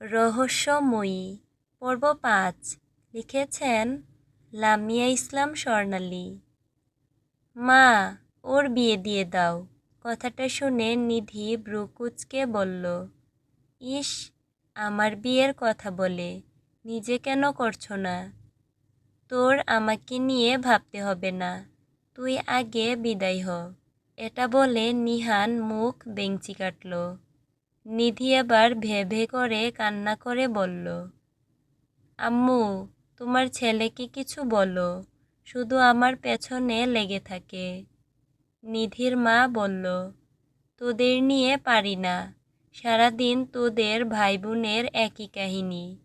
রহস্যময়ী। পর্ব পাঁচ। লিখেছেন লামিয়া ইসলাম স্বর্ণালী। মা, ওর বিয়ে দিয়ে দাও। কথাটা শুনে নিধি ব্রুকুচকে বলল, ইস, আমার বিয়ের কথা বলে। নিজে কেন করছ না? তোর আমাকে নিয়ে ভাবতে হবে না। তুই আগে বিদায় হ। এটা বলে নিহান মুখ বেঞ্চি কাটল। নিধি এবার ভে ভে করে কান্না করে বলল, আম্মু, তোমার ছেলেকে কিছু বলো, শুধু আমার পেছনে লেগে থাকে। নিধির মা বলল, তোদের নিয়ে পারি না, সারাদিন তোদের ভাই বোনের একই কাহিনী।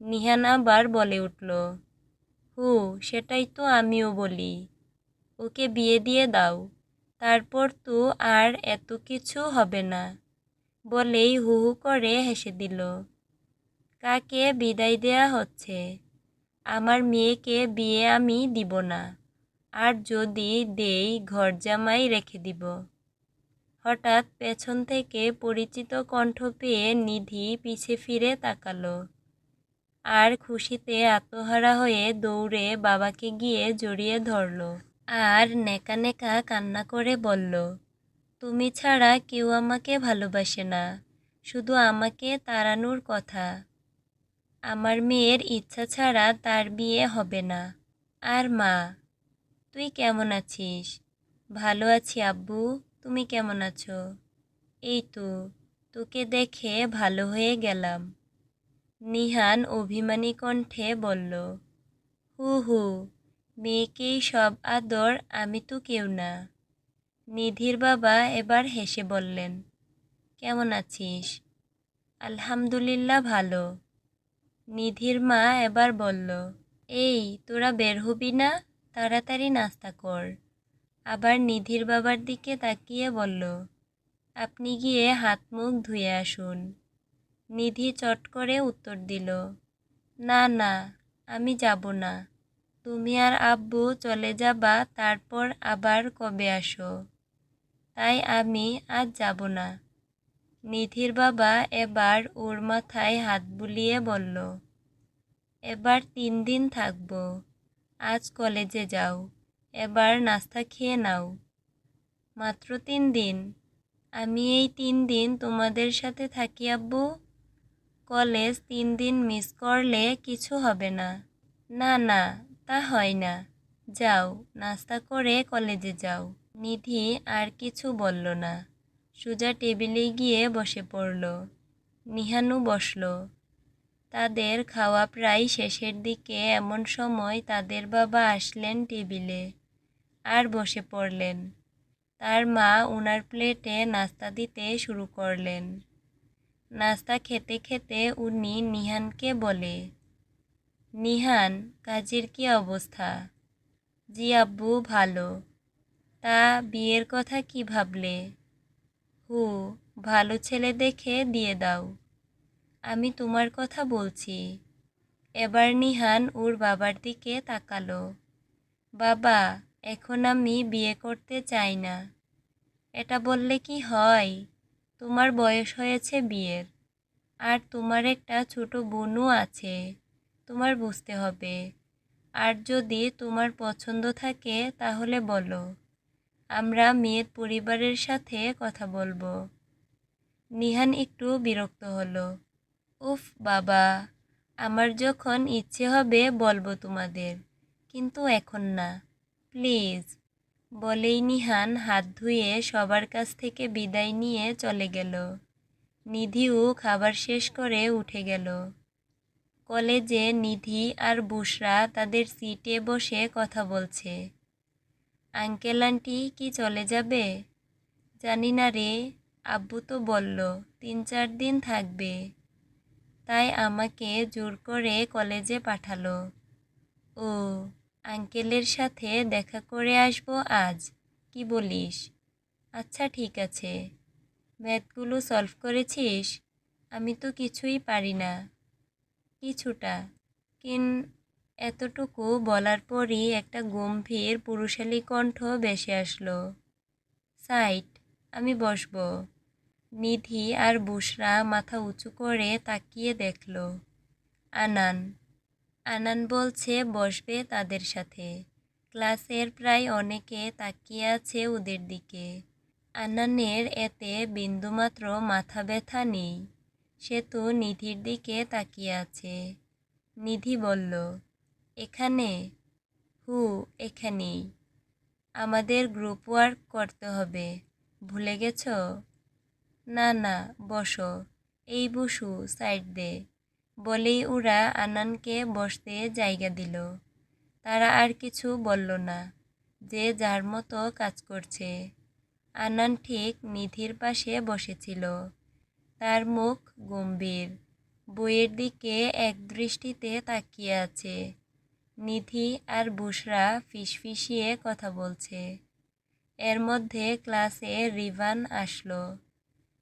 নিহান আবার বলে উঠল, হু, সেটাই তো আমিও বলি, ওকে বিয়ে দিয়ে দাও, তারপর তো আর এত কিছু হবে না। বলেই হু হু করে হেসে দিল। কাকে বিদায় দেয়া হচ্ছে? আমার মেয়েকে বিয়ে আমি দিব না। আর যদি দেই ঘর জামাই রেখে দিব। হঠাৎ পেছন থেকে পরিচিত কণ্ঠ পেয়ে নিধি পিছে ফিরে তাকালো। আর খুশিতে আত্মহারা হয়ে দৌড়ে বাবাকে গিয়ে জড়িয়ে ধরল। আর নেকা নেকা কান্না করে বলল তুমি ছাড়া কেউ আমাকে ভালোবাসে না, শুধু আমাকে তাড়ানোর কথা। আমার মেয়ের ইচ্ছা ছাড়া তার বিয়ে হবে না। আর মা, তুই কেমন আছিস? ভালো আছি আব্বু, তুমি কেমন আছো? এই তো, তোকে দেখে ভালো হয়ে গেলাম। নিহান অভিমানী কণ্ঠে বলল, হু হু, মেয়েকেই সব আদর, আমি তো কেউ না। নিধির বাবা এবার হেসে বললেন, কেমন আছিস? আলহামদুলিল্লাহ, ভালো। নিধির মা এবার বলল, এই, তোরা বের হবি না? তাড়াতাড়ি নাস্তা কর। আবার নিধির বাবার দিকে তাকিয়ে বলল, আপনি গিয়ে হাত মুখ ধুয়ে আসুন। নিধি চট করে উত্তর দিল, না না, আমি যাব না। তুমি আর আব্বু চলে যাবা, তারপর আবার কবে আসো? তাই আমি আজ যাব না। নিধির বাবা এবার ওর মাথায় হাত বুলিয়ে বলল, এবার তিন দিন থাকব, আজ কলেজে যাও, এবার নাস্তা খেয়ে নাও। মাত্র তিন দিন, আমি এই তিন দিন তোমাদের সাথে থাকি আব্বু। কলেজ তিন দিন মিস করলে কিছু হবে না। না না, তা হয় না। যাও, নাস্তা করে কলেজে যাও। নিধি আর কিছু বলল না। সুজা টেবিলে গিয়ে বসে পড়ল। নিহানু বসল। তাদের খাওয়া প্রায় শেষের দিকে এমন সময় তাদের বাবা আসলেন টেবিলে আর বসে পড়লেন। তার মা ওনার প্লেটে নাস্তা দিতে শুরু করলেন। নাস্তা খেতে খেতে উনি নিহানকে বলে, নিহান, কাজের কি অবস্থা? জি আব্বু ভালো। তা বিয়ের কথা কি ভাবলে? হু, ভালো ছেলে দেখে দিয়ে দাও। আমি তোমার কথা বলছি। এবার নিহান ওর বাবার দিকে তাকালো। বাবা, এখন আমি বিয়ে করতে চাই না। এটা বললে কি হয়? তোমার বয়স হয়েছে বিয়ের। আর তোমার একটা ছোট বোনও আছে। তোমার বুঝতে হবে। আর যদি তোমার পছন্দ থাকে তাহলে বলো। আমরা মেয়ের পরিবারের সাথে কথা বলব। নিহান একটু বিরক্ত হলো। উফ, বাবা, আমার যখন ইচ্ছে হবে বলব তোমাদের, কিন্তু এখন না। প্লিজ, বলেই নিহান হাত ধুয়ে সবার কাছ থেকে বিদায় নিয়ে চলে গেল। নিধিও খাবার শেষ করে উঠে গেল। কলেজে নিধি আর বুসরা তাদের সিটে বসে কথা বলছে। আঙ্কেল আন্টি কি চলে যাবে? জানি না রে, আব্বু তো বলল, তিন চার দিন থাকবে। তাই আমাকে জোর করে কলেজে পাঠালো। ও, আঙ্কেলের সাথে দেখা করে আসব আজ, কি বলিস? আচ্ছা ঠিক আছে। ম্যাথগুলো সলভ করেছিস? আমি তো কিছুই পারি না। কিছুটা। কিন এতটুকু বলার পরই একটা গম্ভীর পুরুষালী কণ্ঠ ভেসে আসলো। সাইট, আমি বসবো। নিধি আর বুসরা মাথা উঁচু করে তাকিয়ে দেখল। আনান। আনান বলছে, বসবে তাদের সাথে। ক্লাসের প্রায় অনেকে তাকিয়ে আছে ওদের দিকে। আনানের এতে বিন্দুমাত্র মাথা ব্যথা নেই। সে তো নিধির দিকে তাকিয়ে আছে। নিধি বলল এখানে, হু, এখানেই। আমাদের গ্রুপ ওয়ার্ক করতে হবে। ভুলে গেছ? না না, বসো। এই বসু সাইড দে। বলেই ওরা আনানকে বসতে জায়গা দিল। তারা আর কিছু বলল না, যে যার মতো কাজ করছে। আনান ঠিক নিধির পাশে বসেছিল। তার মুখ গম্ভীর। বইয়ের দিকে এক দৃষ্টিতে তাকিয়ে আছে। নিধি আর বুসরা ফিসফিসিয়ে কথা বলছে। এর মধ্যে ক্লাসে রিভান আসলো।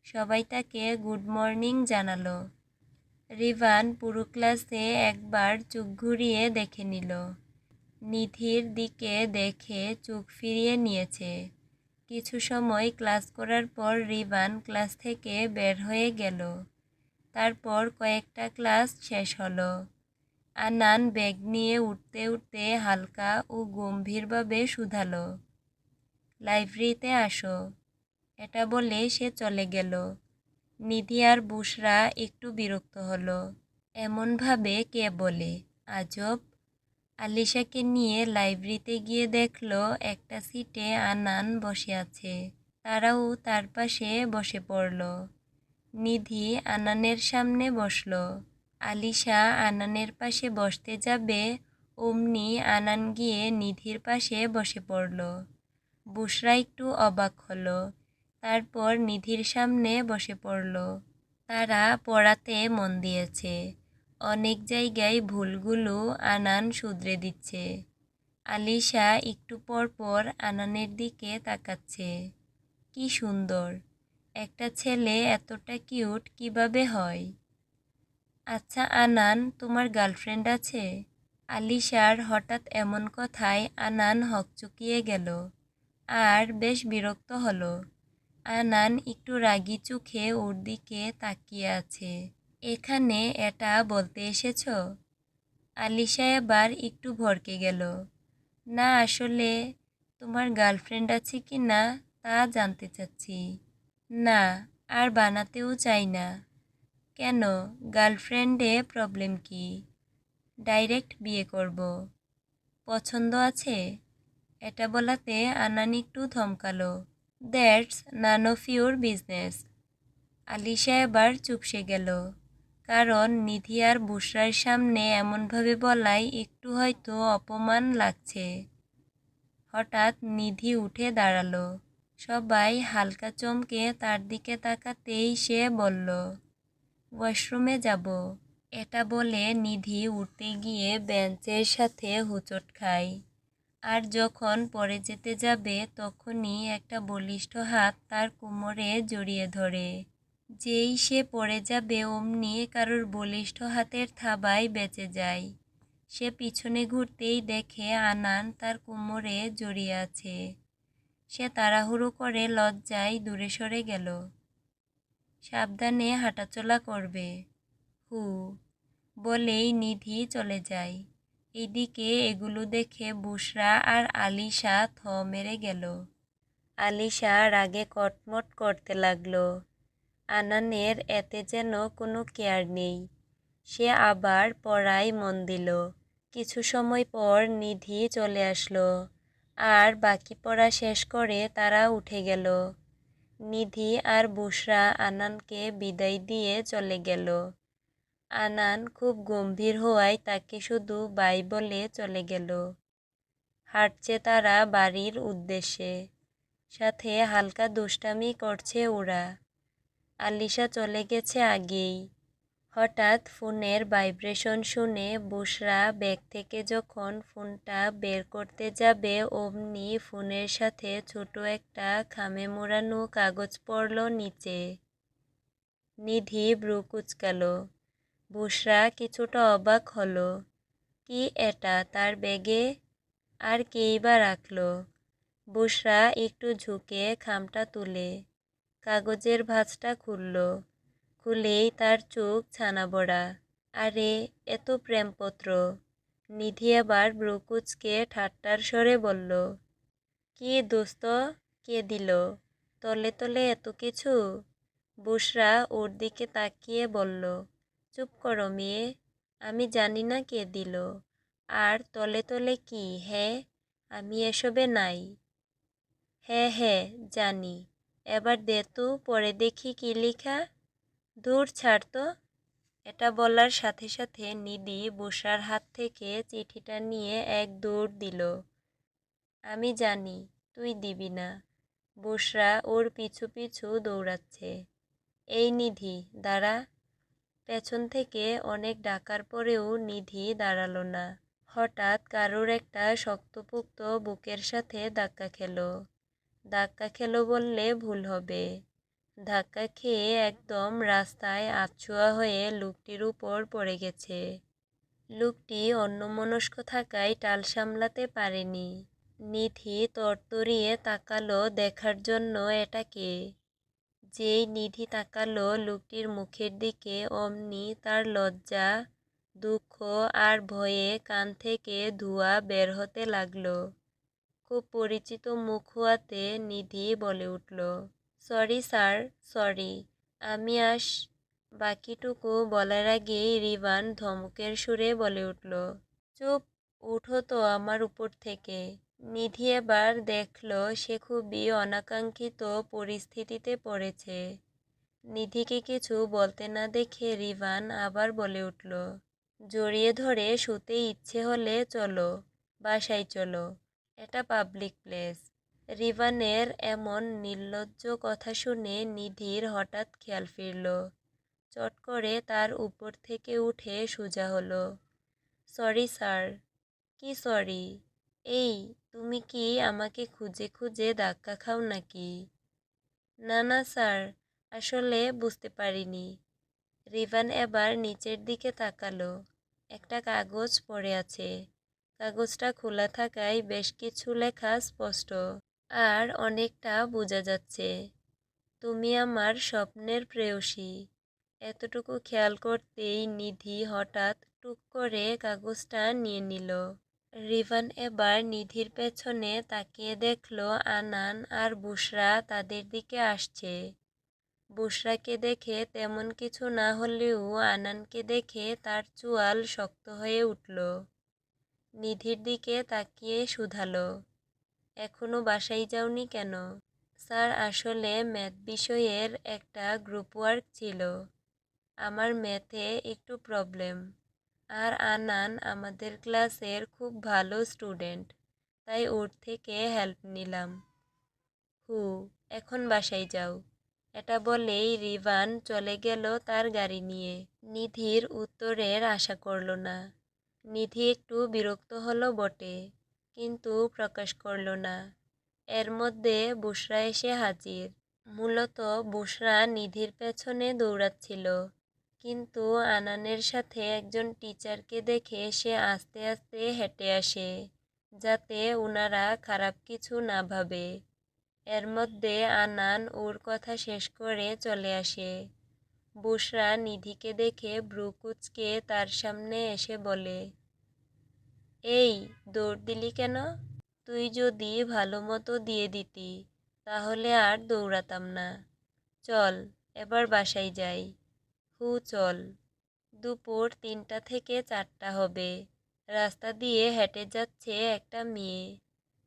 সবাই তাকে গুড মর্নিং জানালো। রিভান পুরো ক্লাসে একবার চোখ ঘুরিয়ে দেখে নিল। নিধির দিকে দেখে চোখ ফিরিয়ে নিয়েছে। কিছু সময় ক্লাস করার পর রিভান ক্লাস থেকে বের হয়ে গেল। তারপর কয়েকটা ক্লাস শেষ হলো। আনান ব্যাগ নিয়ে উঠতে উঠতে হালকা ও গম্ভীরভাবে শুধালো। লাইব্রেরিতে আসো। এটা বলে সে চলে গেল। নিধি আর বুসরা একটু বিরক্ত হলো। এমনভাবে কে বলে? আজব। আলিশাকে নিয়ে লাইব্রেরিতে গিয়ে দেখল একটা সিটে আনান বসে আছে। তারাও তার পাশে বসে পড়ল। নিধি আনানের সামনে বসল। আলিশা আনানের পাশে বসতে যাবে, অমনি আনান গিয়ে নিধির পাশে বসে পড়ল। বুসরা একটু অবাক হলো। তারপর নিধির সামনে বসে পড়ল। তারা পড়াতে মন দিয়েছে। অনেক জায়গায় ভুলগুলো আনান শুধরে দিচ্ছে। আলিশা একটু পর পর আনানের দিকে তাকাচ্ছে। কি সুন্দর! একটা ছেলে এতটা কিউট কীভাবে হয়? আচ্ছা আনান, তোমার গার্লফ্রেন্ড আছে? আলিশার হঠাৎ এমন কথায় আনান হকচকিয়ে গেল। আর বেশ বিরক্ত হলো। আনান একটু রাগি চোখে ওর দিকে তাকিয়ে আছে। এখানে এটা বলতে এসেছ? আলিশা এবার একটু ভরকে গেল। না, আসলে তোমার গার্লফ্রেন্ড আছে কি না তা জানতে চাচ্ছি। না, আর বানাতেও চাই না। কেন গার্লফ্রেন্ডে প্রবলেম কি? ডাইরেক্ট বিয়ে করব। পছন্দ আছে? এটা বলাতে আনান একটু ধমকালো। That's none of your business. Alisha এবার চুপসে গেল। কারণ নিধি আর বুসরার সামনে এমনভাবে বলাই একটু হয়তো অপমান লাগছে। হঠাৎ নিধি উঠে দাঁড়াল। সবাই হালকা চমকে তার দিকে তাকাতেই সে বলল ওয়াশরুমে যাব। এটা বলে নিধি উঠতে গিয়ে বেঞ্চের সাথে হুচট খায়। আর যখন পরে যেতে যাবে, তখনই একটা বলিষ্ঠ হাত তার কোমরে জড়িয়ে ধরে। যেই সে পড়ে যাবে, অমনি কারোর বলিষ্ঠ হাতের থাবায় বেঁচে যায়। সে পিছনে ঘুরতেই দেখে আনান তার কোমরে জড়িয়ে আছে। সে তাড়াহুড়ো করে লজ্জায় দূরে সরে গেল। সাবধানে হাঁটাচলা করবে। হু, বলেই নিধি চলে যায়। এদিকে এগুলো দেখে বুসরা আর আলিশা থ মেরে গেল। আলিশা রাগে কটমট করতে লাগল। আনানের এতে যেন কোনো কেয়ার নেই। সে আবার পড়ায় মন দিল। কিছু সময় পর নিধি চলে আসলো। আর বাকি পড়া শেষ করে তারা উঠে গেল। নিধি আর বুসরা আনানকে বিদায় দিয়ে চলে গেল। আনান খুব গম্ভীর হওয়ায় তাকে শুধু বাই বলে চলে গেল। হাঁটছে তারা বাড়ির উদ্দেশ্যে। সাথে হালকা দুষ্টামি করছে ওরা। আলিশা চলে গেছে আগেই। হঠাৎ ফোনের ভাইব্রেশন শুনে বুসরা ব্যাগ থেকে যখন ফোনটা বের করতে যাবে, অমনি ফোনের সাথে ছোট একটা খামে মোড়ানো কাগজ পড়ল নিচে। নিধি ব্রু কুচকালো। বুসরা কিছুটা অবাক হলো। কি এটা তার ব্যাগে? আর কেই বা রাখল? বুসরা একটু ঝুঁকে খামটা তুলে। কাগজের ভাঁজটা খুলল। খুলেই তার চোখ ছানা বড়া। আরে, এত প্রেমপত্র। নিধি আবার ব্রুকুচকে ঠাট্টার স্বরে বলল, কি দোস্ত, কে দিল? তলে তলে এত কিছু? বুসরা ওর দিকে তাকিয়ে বলল, চুপ করো মেয়ে, আমি জানি না কে দিল। আর তলে তলে কি হ্যাঁ আমি এসবে নাই। হ্যাঁ হ্যাঁ জানি। এবার দে তো, পরে দেখি কি লেখা। দূর ছাড় তো। এটা বলার সাথে সাথে নিধি বুসরার হাত থেকে চিঠিটা নিয়ে এক দৌড় দিল। আমি জানি, তুই দিবি না বুসরা ওর পিছু পিছু দৌড়াচ্ছে। এই নিধি, দাঁড়া। পেছন থেকে অনেক ডাকার পরেও নিধি দাঁড়াল না। হঠাৎ কারোর একটা শক্তপোক্ত বুকের সাথে ধাক্কা খেলো। ধাক্কা খেলো বললে ভুল হবে। ধাক্কা খেয়ে একদম রাস্তায় আছোয়া হয়ে লোকটির উপর পড়ে গেছে। লোকটি অন্যমনস্ক থাকায় টাল সামলাতে পারেনি। নিধি তরতরিয়ে তাকালো দেখার জন্য এটাকে যেই নিধি তাকালো লোকটির মুখের দিকে, অমনি তার লজ্জা, দুঃখ আর ভয়ে কান থেকে ধোঁয়া বের হতে লাগল। খুব পরিচিত মুখ হওয়াতে নিধি বলে উঠল সরি স্যার সরি আমি আস, বাকিটুকু বলার আগেই রিভান ধমকের সুরে বলে উঠল, চুপ, উঠো তো আমার উপর থেকে। নিধি এবার দেখল সে খুবই অনাকাঙ্ক্ষিত পরিস্থিতিতে পড়েছে। নিধিকে কিছু বলতে না দেখে রিভান আবার বলে উঠল, জড়িয়ে ধরে শুতে ইচ্ছে হলে চলো, বাসায় চলো। এটা পাবলিক প্লেস রিভানের এমন নির্লজ্জ কথা শুনে নিধির হঠাৎ খেয়াল ফিরল। চট করে তার উপর থেকে উঠে সোজা হলো। Sorry, sir. কি সরি? এই, তুমি কি আমাকে খুঁজে খুঁজে ধাক্কা খাও নাকি? না না, স্যার, আসলে বুঝতে পারিনি। রিভান এবার নিচের দিকে তাকালো। একটা কাগজ পড়ে আছে। কাগজটা খোলা থাকায় বেশ কিছু লেখা স্পষ্ট। আর অনেকটা বোঝা যাচ্ছে। তুমি আমার স্বপ্নের প্রেয়সী। এতটুকু খেয়াল করতেই নিধি হঠাৎ টুক করে কাগজটা নিয়ে নিল। রিভান এবার নিধির পেছনে তাকিয়ে দেখল আনান আর বুসরা তাদের দিকে আসছে। বুসরাকে দেখে তেমন কিছু না হলেও আনানকে দেখে তার চুয়াল শক্ত হয়ে উঠল। নিধির দিকে তাকিয়ে শুধালো। এখনও বাসায় যাওনি কেন? স্যার, আসলে ম্যাথ বিষয়ের একটা গ্রুপ ওয়ার্ক ছিল। আমার ম্যাথে একটু প্রবলেম। আর আনান আমাদের ক্লাসের খুব ভালো স্টুডেন্ট, তাই ওর থেকে হেল্প নিলাম। হু, এখন বাসায় যাও। এটা বলেই রিভান চলে গেল তার গাড়ি নিয়ে। নিধির উত্তরের আশা করল না। নিধি একটু বিরক্ত হলো বটে। কিন্তু প্রকাশ করল না। এর মধ্যে বুসরা এসে হাজির। মূলত বুসরা নিধির পেছনে দৌড়াচ্ছিল। কিন্তু আনানের সাথে একজন টিচারকে দেখে সে আস্তে আস্তে হেঁটে আসে, যাতে ওনারা খারাপ কিছু না ভাবে। এর মধ্যে আনান ওর কথা শেষ করে চলে আসে। বুসরা নিধিকে দেখে ব্রুকুচকে তার সামনে এসে বলে এই, দৌড় দিলি কেন? তুই যদি ভালো মতো দিয়ে দিতি, তাহলে আর দৌড়াতাম না। চল, এবার বাসায় যাই। হু, চল। দুপুর তিনটা থেকে চারটা হবে। রাস্তা দিয়ে হেঁটে যাচ্ছে একটা মেয়ে।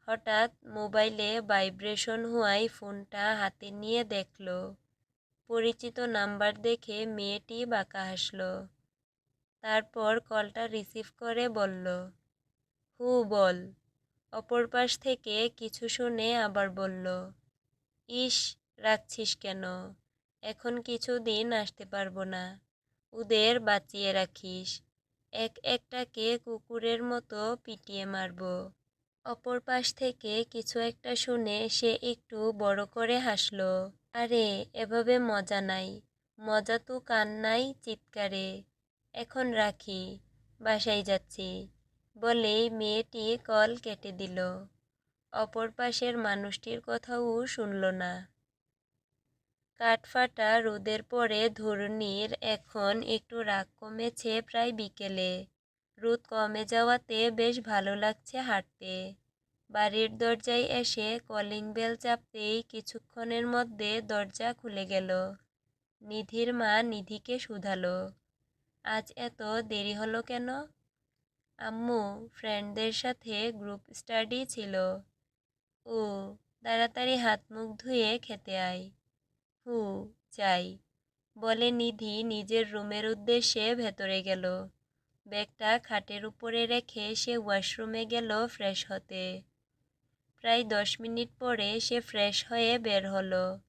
হঠাৎ মোবাইলে ভাইব্রেশন হওয়ায় ফোনটা হাতে নিয়ে দেখল। পরিচিত নাম্বার দেখে মেয়েটি বাঁকা হাসল। তারপর কলটা রিসিভ করে বলল হু বল। অপর পাশ থেকে কিছু শুনে আবার বলল, ইস, রাখছিস কেন? এখন কিছুদিন আসতে পারব না। ওদের বাঁচিয়ে রাখিস। এক একটাকে কুকুরের মতো পিটিয়ে মারব। অপর পাশ থেকে কিছু একটা শুনে সে একটু বড় করে হাসল, আরে, এভাবে মজা নাই। মজা তো কান্নাই চিৎকারে। এখন রাখি। বাসায় যাচ্ছি। বলেই মেয়েটি কল কেটে দিল। অপর পাশের মানুষটির কথাও শুনল না। কাঠফাটা রোদের পরে ধরুনির এখন একটু রাগ কমেছে প্রায় বিকেলে। রোদ কমে যাওয়াতে বেশ ভালো লাগছে হাঁটতে। বাড়ির দরজায় এসে কলিং বেল চাপতেই কিছুক্ষণের মধ্যে দরজা খুলে গেল। নিধির মা নিধিকে শুধালো। আজ এত দেরি হলো কেন? আম্মু ফ্রেন্ডদের সাথে গ্রুপ স্টাডি ছিল। ও, তাড়াতাড়ি হাত মুখ ধুয়ে খেতে আয়। হু যাই। বলে নিধি নিজের রুমের উদ্দেশ্যে ভেতরে গেল। ব্যাগটা খাটের উপরে রেখে সে ওয়াশরুমে গেল ফ্রেশ হতে। প্রায় দশ মিনিট পরে সে ফ্রেশ হয়ে বের হলো।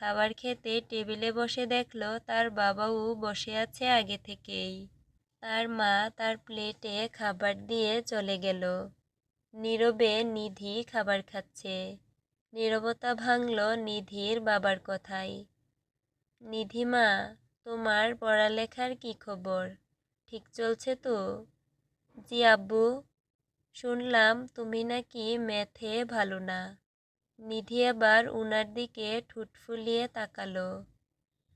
খাবার খেতে টেবিলে বসে দেখল তার বাবাও বসে আছে আগে থেকেই। তার মা তার প্লেটে খাবার দিয়ে চলে গেল। নীরবে নিধি খাবার খাচ্ছে। নীরবতা ভাঙল নিধির বাবার কথায়। নিধিমা তোমার পড়ালেখার কি খবর? ঠিক চলছে তো? জি আব্বু, শুনলাম তুমি নাকি ম্যাথে ভালো না। নিধি আবার উনার দিকে ঠুট ফুলিয়ে তাকালো।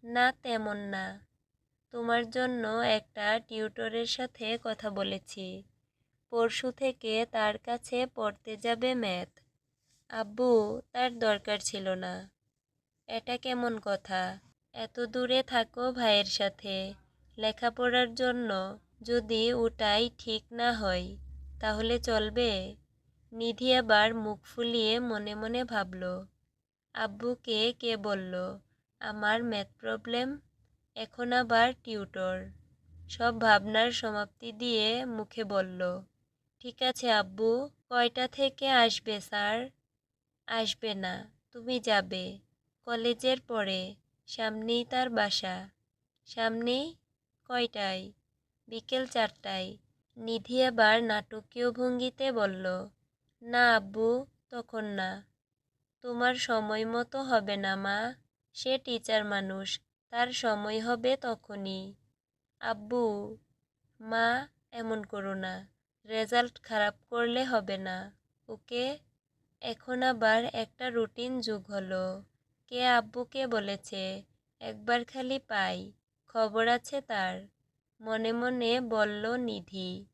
না তেমন না। তোমার জন্য একটা টিউটরের সাথে কথা বলেছি। পরশু থেকে তার কাছে পড়তে যাবে ম্যাথ। আব্বু, তার দরকার ছিল না। এটা কেমন কথা? এত দূরে থাকো ভাইয়ের সাথে। লেখাপড়ার জন্য যদি ওটাই ঠিক না হয়, তাহলে চলবে? নিধি আবার মুখ ফুলিয়ে মনে মনে ভাবল। আব্বুকে কে বলল, আমার ম্যাথ প্রবলেম? এখন আবার টিউটর। সব ভাবনার সমাপ্তি দিয়ে মুখে বলল, ঠিক আছে আব্বু, কয়টা থেকে আসবে স্যার? আসবে না, তুমি যাবে, কলেজের পরে, সামনেই তার বাসা। সামনেই কয়টায়? বিকেল চারটায়। নিধি আবার নাটকীয় ভঙ্গিতে বলল, না আব্বু, তখন না। তোমার সময় মতো হবে না মা, সে টিচার মানুষ তার সময় হবে তখনই। আব্বু, মা, এমন করো না। রেজাল্ট খারাপ করলে হবে না। ওকে? এখন আবার একটা রুটিন যুগ হলো। কে আব্বুকে বলেছে, একবার খালি পাই, খবর আছে তার। মনে মনে বলল নিধি।